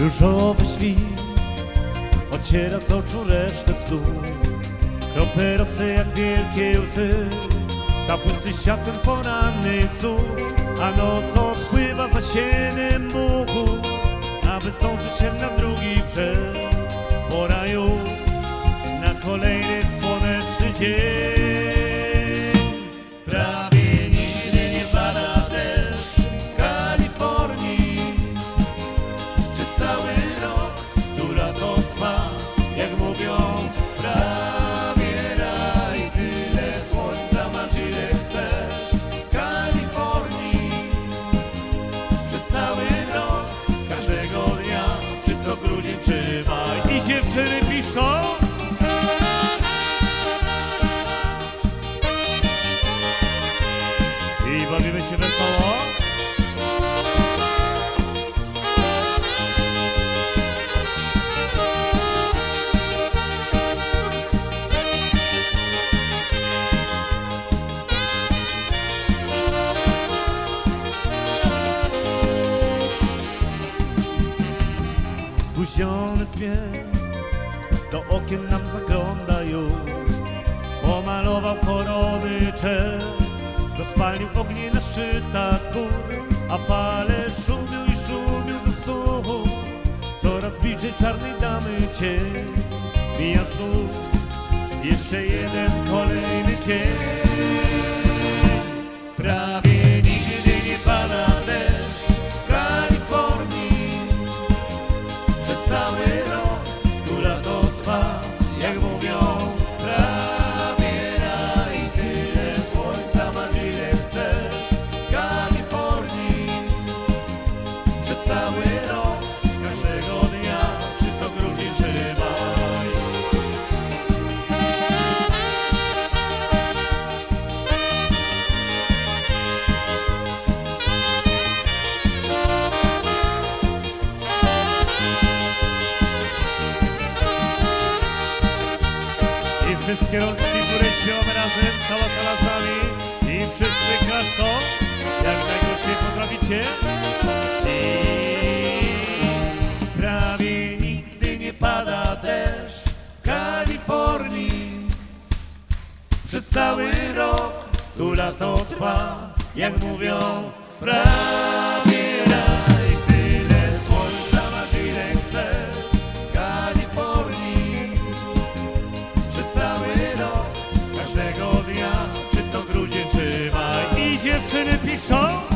Różowy świt ociera z oczu resztę snu. Kropy rosy jak wielkie łzy Zabłysy światłem porannych zórz A noc odpływa za sieniem muchu Aby zdążyć się na drugi brzeg Pora już na kolejny słoneczny dzień grudzień, czy maj I dziewczyny piszą. I bawimy się wesoło Spóźniony zmierzch do okien nam zagląda już. Pomalował korony czerw Rozpalił ognie na szczytach gór. A fale szumią i szumią do stóp Coraz bliżej czarnej damy cień. Mija znów Przez cały rok, każdego dnia, czy to grudzień, czy maj. I wszystkie rączki, które śpiewamy razem, cała sala z nami. I wszyscy klaszczą, jak najgorszej potraficie Przez cały rok tu lato trwa, jak mówią prawie raj Tyle słońca masz ile chcesz w Kalifornii przez cały rok, każdego dnia, czy to grudzień, czy maj. I dziewczyny piszą.